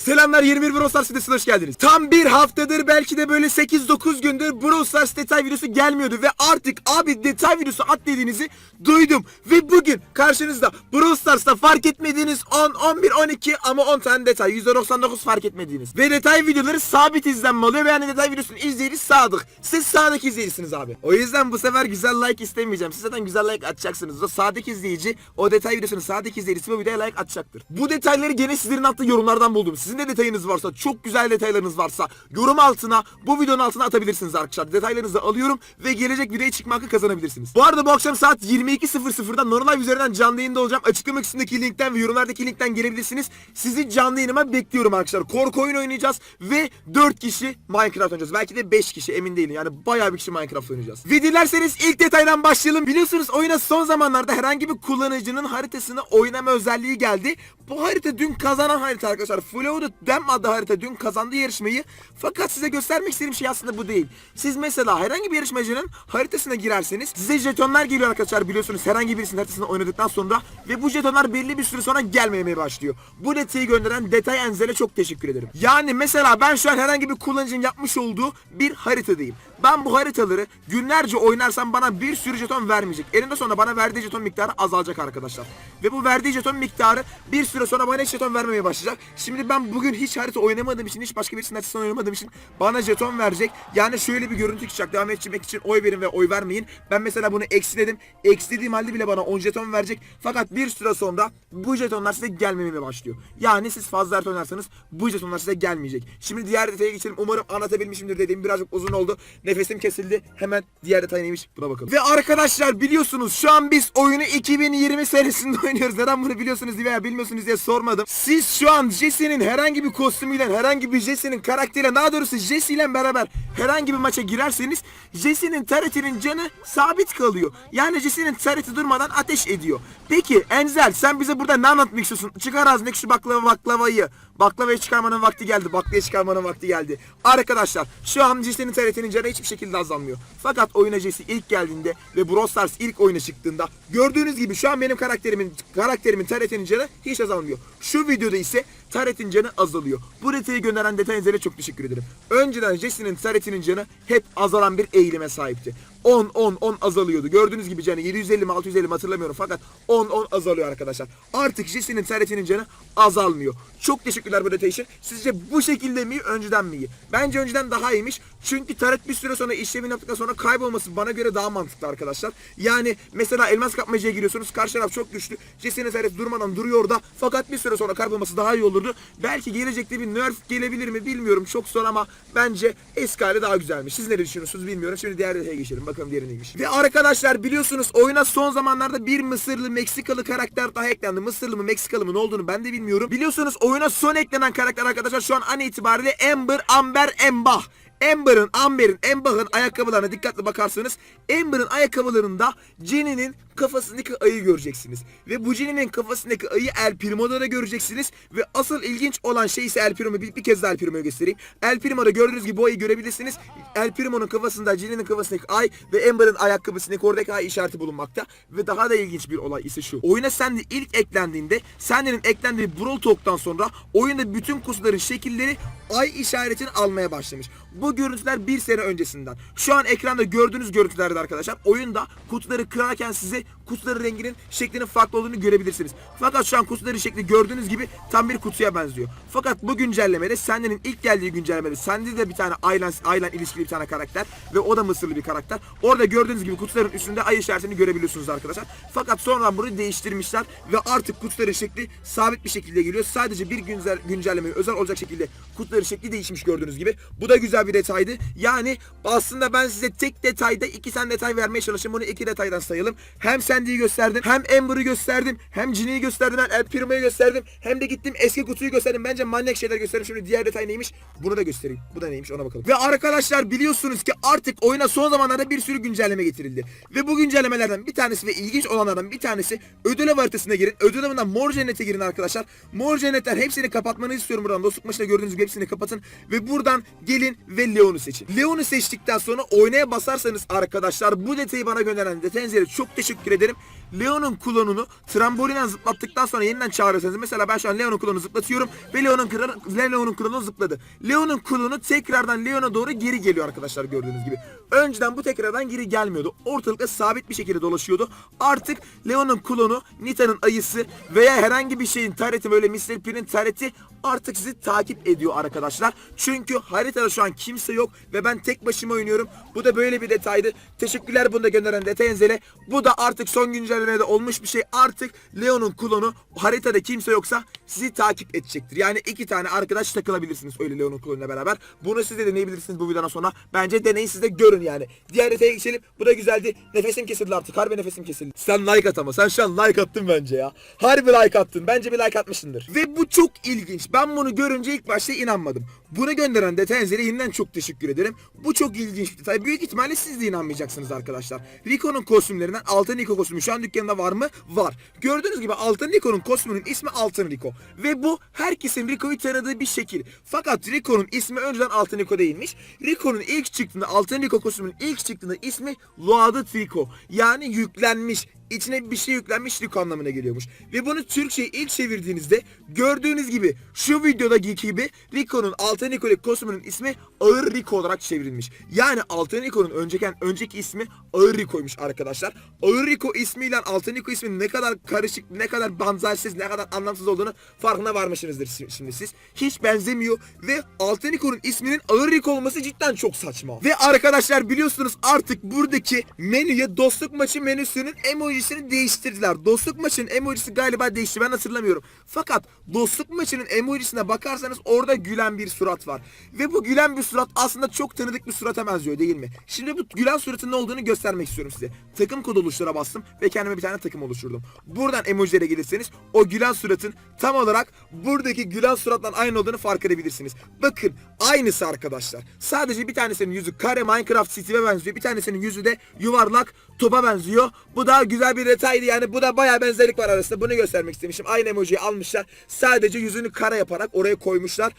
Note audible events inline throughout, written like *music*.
Selamlar 21 Brawl Stars videosuna hoş geldiniz. Tam bir haftadır belki de böyle 8-9 gündür Brawl Stars detay videosu gelmiyordu ve artık abi detay videosu at dediğinizi duydum. Ve bugün karşınızda Brawl Stars'ta fark etmediğiniz 10, 11, 12 ama 10 tane detay %99 fark etmediğiniz. Ve detay videoları sabit izlenme oluyor ve yani detay videosunu izleyeni sadık. Siz sağdaki izleyicisiniz abi. O yüzden bu sefer güzel like istemeyeceğim. Siz zaten güzel like atacaksınız. O sağdaki izleyici o detay videosunun sağdaki izleyicisi bu videoya like atacaktır. Bu detayları gene sizlerin attığı yorumlardan buldum. Sizin de detayınız varsa, çok güzel detaylarınız varsa yorum altına, bu videonun altına atabilirsiniz arkadaşlar. Detaylarınızı alıyorum ve gelecek videoya çıkma hakkı kazanabilirsiniz. Bu arada bu akşam saat 22.00'da Nonolive üzerinden canlı yayında olacağım. Açıklama kısmındaki linkten ve yorumlardaki linkten gelebilirsiniz. Sizi canlı yayınıma bekliyorum arkadaşlar. Korku oyun oynayacağız ve 4 kişi Minecraft oynayacağız. Belki de 5 kişi emin değilim. Yani bayağı bir kişi Minecraft oynayacağız. Ve dilerseniz ilk detaydan başlayalım. Biliyorsunuz oyuna son zamanlarda herhangi bir kullanıcının haritasını oynama özelliği geldi. Bu harita dün kazanan harita arkadaşlar. Flooded Dam adlı harita dün kazandı yarışmayı. Fakat size göstermek istediğim şey aslında bu değil. Siz mesela herhangi bir yarışmacının haritasına girerseniz size jetonlar geliyor arkadaşlar biliyorsunuz herhangi birisinin haritasını oynadıktan sonra ve bu jetonlar belli bir süre sonra gelmemeye başlıyor. Bu detayı gönderen Detay Enzel'e çok teşekkür ederim. Yani mesela ben şu an herhangi bir kullanıcının yapmış olduğu bir haritadayım. Ben bu haritaları günlerce oynarsam bana bir sürü jeton vermeyecek. Eninde sonra bana verdiği jeton miktarı azalacak arkadaşlar. Ve bu verdiği jeton miktarı bir süre sonra bana hiç jeton vermemeye başlayacak. Şimdi ben bugün hiç harita oynamadığım için, hiç başka birisinin haritasını oynamadığım için bana jeton verecek. Yani şöyle bir görüntü çıkacak. Devam etmek için oy verin ve oy vermeyin. Ben mesela bunu eksiledim. Eksilediğim halde bile bana 10 jeton verecek. Fakat bir süre sonra bu jetonlar size gelmemeye başlıyor. Yani siz fazla harita oynarsanız bu jetonlar size gelmeyecek. Şimdi diğer detaya geçelim. Umarım anlatabilmişimdir dediğim birazcık uzun oldu. Nefesim kesildi. Hemen diğer detay neymiş buna bakalım. Ve arkadaşlar biliyorsunuz şu an biz oyunu 2020 senesinde *laughs* oynuyoruz. Neden bunu biliyorsunuz veya bilmiyorsunuz diye sormadım. Siz şu an Jesse'nin herhangi bir kostümüyle, herhangi bir Jesse'nin karakteriyle, daha doğrusu Jesse ile beraber herhangi bir maça girerseniz Jesse'nin taretinin canı sabit kalıyor. Yani Jesse'nin tareti durmadan ateş ediyor. Peki Enzel sen bize burada ne anlatmak istiyorsun? Çıkar ağzındaki şu baklava baklavayı. Baklavayı çıkarmanın vakti geldi. Baklavayı çıkarmanın vakti geldi. Arkadaşlar şu an Jesse'nin taretinin canı hiçbir şekilde azalmıyor. Fakat oyuna Jesse ilk geldiğinde ve Brawl Stars ilk oyuna çıktığında gördüğünüz gibi şu an benim karakterimin karakterimin taretinin canı hiç azalmıyor. Şu videoda ise taretin canı azalıyor. Bu detayı gönderen detay çok teşekkür ederim. Önceden Jesse'nin taretinin canı hep azalan bir eğilime sahipti. 10 10 10 azalıyordu. Gördüğünüz gibi canı 750 mi 650 mi hatırlamıyorum fakat 10 10 azalıyor arkadaşlar. Artık Jesse'nin taretinin canı azalmıyor. Çok teşekkürler bu için. Sizce bu şekilde mi önceden mi iyi? Bence önceden daha iyiymiş. Çünkü taret bir süre sonra işlemini yaptıktan sonra kaybolması bana göre daha mantıklı arkadaşlar. Yani mesela elmas kapmacaya giriyorsunuz. Karşı taraf çok güçlü. Jesse'nin taret durmadan duruyor da. Fakat bir süre sonra kaybolması daha iyi olurdu. Belki gelecekte bir nerf gelebilir mi bilmiyorum. Çok zor ama bence eski hali daha güzelmiş. Siz ne düşünüyorsunuz bilmiyorum. Şimdi diğer detaya geçelim. Bakalım diğeri neymiş. Ve arkadaşlar biliyorsunuz oyuna son zamanlarda bir Mısırlı Meksikalı karakter daha eklendi. Mısırlı mı Meksikalı mı ne olduğunu ben de bilmiyorum. Biliyorsunuz oyuna son eklenen karakter arkadaşlar şu an an itibariyle Amber Amber Embah. Amber'ın, Amber'in, Embah'ın ayakkabılarına dikkatli bakarsanız Amber'ın ayakkabılarında Jenny'nin kafasındaki ayı göreceksiniz. Ve bu Jenny'nin kafasındaki ayı El Primo'da da göreceksiniz. Ve asıl ilginç olan şey ise El Primo. Bir, bir kez daha El Primo'yu göstereyim. El Primo'da gördüğünüz gibi bu ayı görebilirsiniz. El Primo'nun kafasında Jenny'nin kafasındaki ay ve Amber'ın ayakkabısındaki oradaki ay işareti bulunmakta. Ve daha da ilginç bir olay ise şu. Oyuna Sandy ilk eklendiğinde Sandy'nin eklendiği Brawl Talk'tan sonra oyunda bütün kutuların şekilleri ay işaretini almaya başlamış. Bu görüntüler bir sene öncesinden. Şu an ekranda gördüğünüz görüntülerde arkadaşlar oyunda kutuları kırarken size kutuların renginin şeklinin farklı olduğunu görebilirsiniz. Fakat şu an kutuların şekli gördüğünüz gibi tam bir kutuya benziyor. Fakat bu güncellemede Sandy'nin ilk geldiği güncellemede Sandy de bir tane Aylan, Aylan ilişkili bir tane karakter ve o da Mısırlı bir karakter. Orada gördüğünüz gibi kutuların üstünde ay işaretini görebiliyorsunuz arkadaşlar. Fakat sonradan bunu değiştirmişler ve artık kutuların şekli sabit bir şekilde geliyor. Sadece bir güncel, güncellemeye özel olacak şekilde kutuların şekli değişmiş gördüğünüz gibi. Bu da güzel bir detaydı. Yani aslında ben size tek detayda iki tane detay vermeye çalıştım. Bunu iki detaydan sayalım. Hem Sandy'yi gösterdim, hem Amber'ı gösterdim, hem Ginny'yi gösterdim, hem El Primo'yu gösterdim. Hem de gittim eski kutuyu gösterdim. Bence manyak şeyler gösterdim. Şimdi diğer detay neymiş? Bunu da göstereyim. Bu da neymiş ona bakalım. Ve arkadaşlar biliyorsunuz ki artık oyuna son zamanlarda bir sürü güncelleme getirildi. Ve bu güncellemelerden bir tanesi ve ilginç olanlardan bir tanesi ödül haritasına girin. Ödül avından Mor Cennet'e girin arkadaşlar. Mor Cennetler hepsini kapatmanızı istiyorum buradan. Dostluk maçında gördüğünüz gibi hepsini kapatın. Ve buradan gelin ve Leon'u seçin. Leon'u seçtikten sonra oynaya basarsanız arkadaşlar bu detayı bana gönderen Detenzer'e çok teşekkür ederim. Gösterim. Leon'un klonunu trambolinen zıplattıktan sonra yeniden çağırırsanız mesela ben şu an Leon'un klonunu zıplatıyorum ve Leon'un Leon'un klonu zıpladı. Leon'un klonu tekrardan Leon'a doğru geri geliyor arkadaşlar gördüğünüz gibi. Önceden bu tekrardan geri gelmiyordu. Ortalıkta sabit bir şekilde dolaşıyordu. Artık Leon'un klonu, Nita'nın ayısı veya herhangi bir şeyin tareti böyle Mr. P'nin tareti artık sizi takip ediyor arkadaşlar. Çünkü haritada şu an kimse yok ve ben tek başıma oynuyorum. Bu da böyle bir detaydı. Teşekkürler bunu da gönderen Detayenzele. Bu da artık son güncellemede olmuş bir şey. Artık Leon'un klonu haritada kimse yoksa sizi takip edecektir. Yani iki tane arkadaş takılabilirsiniz öyle Leon'un klonuyla beraber. Bunu siz de deneyebilirsiniz bu videodan sonra. Bence deneyin siz de görün yani. Diğer detaya geçelim. Bu da güzeldi. Nefesim kesildi artık. Harbi nefesim kesildi. Sen like at ama. Sen şu an like attın bence ya. Harbi like attın. Bence bir like atmışsındır. Ve bu çok ilginç. Ben bunu görünce ilk başta inanmadım. Bunu gönderen Detenzer'e yeniden çok teşekkür ederim. Bu çok ilginç bir detay. Büyük ihtimalle siz de inanmayacaksınız arkadaşlar. Rico'nun kostümlerinden Altın Rico kostümü şu an dükkanında var mı? Var. Gördüğünüz gibi Altın Rico'nun kostümünün ismi Altın Rico. Ve bu herkesin Rico'yu tanıdığı bir şekil. Fakat Rico'nun ismi önceden Altın Rico değilmiş. Rico'nun ilk çıktığında Altın Rico kostümünün ilk çıktığında ismi Loaded Rico. Yani yüklenmiş içine bir şey yüklenmiş Rico anlamına geliyormuş. Ve bunu Türkçe'ye ilk çevirdiğinizde gördüğünüz gibi şu videodaki gibi Rico'nun Altın Rico kostümünün ismi Ağır Rico olarak çevrilmiş. Yani Altın Rico'nun önceki, önceki ismi Ağır Rico'ymuş arkadaşlar. Ağır Rico ismiyle Altın Rico ismi ne kadar karışık, ne kadar benzersiz, ne kadar anlamsız olduğunu farkına varmışsınızdır şimdi siz. Hiç benzemiyor ve Altın Rico'nun isminin Ağır Rico olması cidden çok saçma. Ve arkadaşlar biliyorsunuz artık buradaki menüye dostluk maçı menüsünün emojisini değiştirdiler. Dostluk maçının emojisi galiba değişti ben hatırlamıyorum. Fakat dostluk maçının emojisine bakarsanız orada gülen bir surat var. Ve bu gülen bir surat aslında çok tanıdık bir surata benziyor değil mi? Şimdi bu gülen suratın ne olduğunu göstermek istiyorum size. Takım kod oluştura bastım ve kendime bir tane takım oluşturdum. Buradan emojilere gelirseniz o gülen suratın tam olarak buradaki gülen suratla aynı olduğunu fark edebilirsiniz. Bakın aynısı arkadaşlar. Sadece bir tanesinin yüzü kare Minecraft City'ye benziyor. Bir tanesinin yüzü de yuvarlak topa benziyor. Bu daha güzel bir detaydı yani. Bu da bayağı benzerlik var arasında. Bunu göstermek istemişim. Aynı emojiyi almışlar. Sadece yüzünü kara yaparak oraya koymuşlar.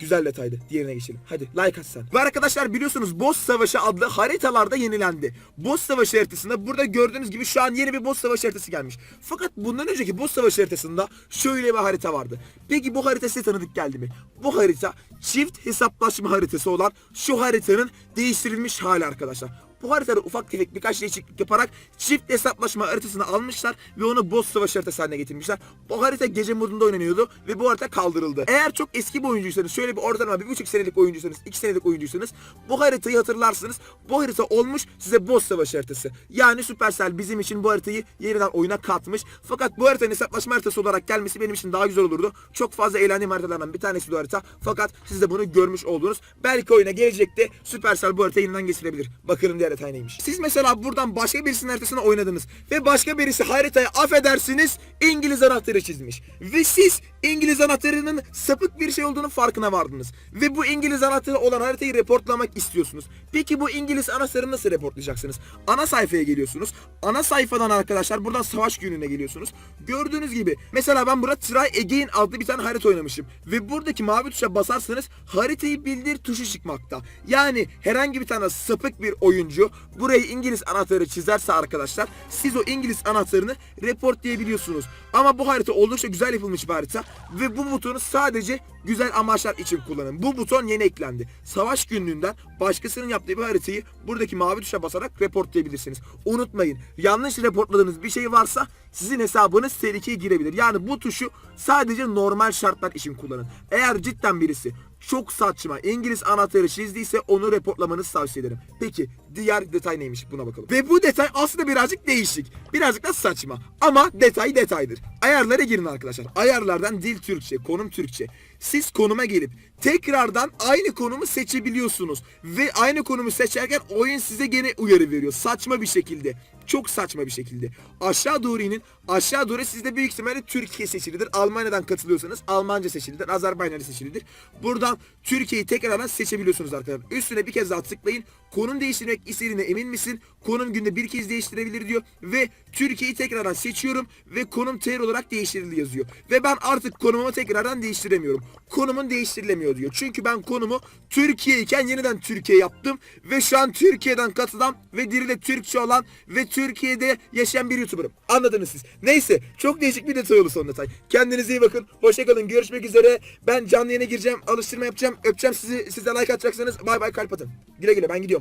Güzel detaydı. Diğerine geçelim. Hadi like at sen. Ve arkadaşlar biliyorsunuz Boss Savaşı adlı haritalarda yenilendi. Boss Savaşı haritasında burada gördüğünüz gibi şu an yeni bir Boss Savaşı haritası gelmiş. Fakat bundan önceki Boss Savaşı haritasında şöyle bir harita vardı. Peki bu harita size tanıdık geldi mi? Bu harita çift hesaplaşma haritası olan şu haritanın değiştirilmiş hali arkadaşlar. Bu haritada ufak tefek birkaç değişiklik yaparak çift hesaplaşma haritasını almışlar ve onu boss savaş haritası haline getirmişler. Bu harita gece modunda oynanıyordu ve bu harita kaldırıldı. Eğer çok eski bir oyuncuysanız şöyle bir ortalama bir buçuk senelik oyuncuysanız iki senelik oyuncuysanız bu haritayı hatırlarsınız. Bu harita olmuş size boss savaş haritası. Yani Supercell bizim için bu haritayı yeniden oyuna katmış. Fakat bu haritanın hesaplaşma haritası olarak gelmesi benim için daha güzel olurdu. Çok fazla eğlendiğim haritalardan bir tanesi bu harita. Fakat siz de bunu görmüş oldunuz. Belki oyuna gelecekte Supercell bu haritayı yeniden getirebilir. Bakalım diğer neymiş. Siz mesela buradan başka birisinin haritasını oynadınız ve başka birisi haritaya affedersiniz İngiliz anahtarı çizmiş. Ve siz İngiliz anahtarının sapık bir şey olduğunu farkına vardınız. Ve bu İngiliz anahtarı olan haritayı reportlamak istiyorsunuz. Peki bu İngiliz anahtarını nasıl reportlayacaksınız? Ana sayfaya geliyorsunuz. Ana sayfadan arkadaşlar buradan savaş gününe geliyorsunuz. Gördüğünüz gibi mesela ben burada Try Again adlı bir tane harita oynamışım. Ve buradaki mavi tuşa basarsanız haritayı bildir tuşu çıkmakta. Yani herhangi bir tane sapık bir oyuncu burayı İngiliz anahtarı çizerse arkadaşlar siz o İngiliz anahtarını reportlayabiliyorsunuz. Ama bu harita oldukça güzel yapılmış bir harita ve bu butonu sadece güzel amaçlar için kullanın. Bu buton yeni eklendi. Savaş günlüğünden başkasının yaptığı bir haritayı buradaki mavi tuşa basarak reportlayabilirsiniz. Unutmayın yanlış reportladığınız bir şey varsa sizin hesabınız tehlikeye girebilir. Yani bu tuşu sadece normal şartlar için kullanın. Eğer cidden birisi çok saçma İngiliz anahtarı çizdiyse onu reportlamanızı tavsiye ederim. Peki diğer detay neymiş buna bakalım. Ve bu detay aslında birazcık değişik. Birazcık da saçma. Ama detay detaydır. Ayarlara girin arkadaşlar. Ayarlardan dil Türkçe, konum Türkçe. Siz konuma gelip tekrardan aynı konumu seçebiliyorsunuz. Ve aynı konumu seçerken oyun size gene uyarı veriyor. Saçma bir şekilde. Çok saçma bir şekilde. Aşağı doğru inin. Aşağı doğru sizde büyük ihtimalle Türkiye seçilidir. Almanya'dan katılıyorsanız Almanca seçilidir. Azerbaycan seçilidir. Buradan Türkiye'yi tekrardan seçebiliyorsunuz arkadaşlar. Üstüne bir kez daha tıklayın. Konum değiştirmek istediğine emin misin? Konum günde bir kez değiştirebilir diyor. Ve Türkiye'yi tekrardan seçiyorum. Ve konum TR olarak değiştirildi yazıyor. Ve ben artık konumumu tekrardan değiştiremiyorum. Konumun değiştirilemiyor diyor. Çünkü ben konumu Türkiye iken yeniden Türkiye yaptım. Ve şu an Türkiye'den katılan ve dili de Türkçe olan ve Türkiye'de yaşayan bir YouTuber'ım. Anladınız siz. Neyse çok değişik bir detay oldu son detay. Kendinize iyi bakın. Hoşçakalın. Görüşmek üzere. Ben canlı yayına gireceğim. Alıştırma yapacağım. Öpeceğim sizi. Siz like atacaksınız. Bay bay kalp atın. Güle güle ben gidiyorum.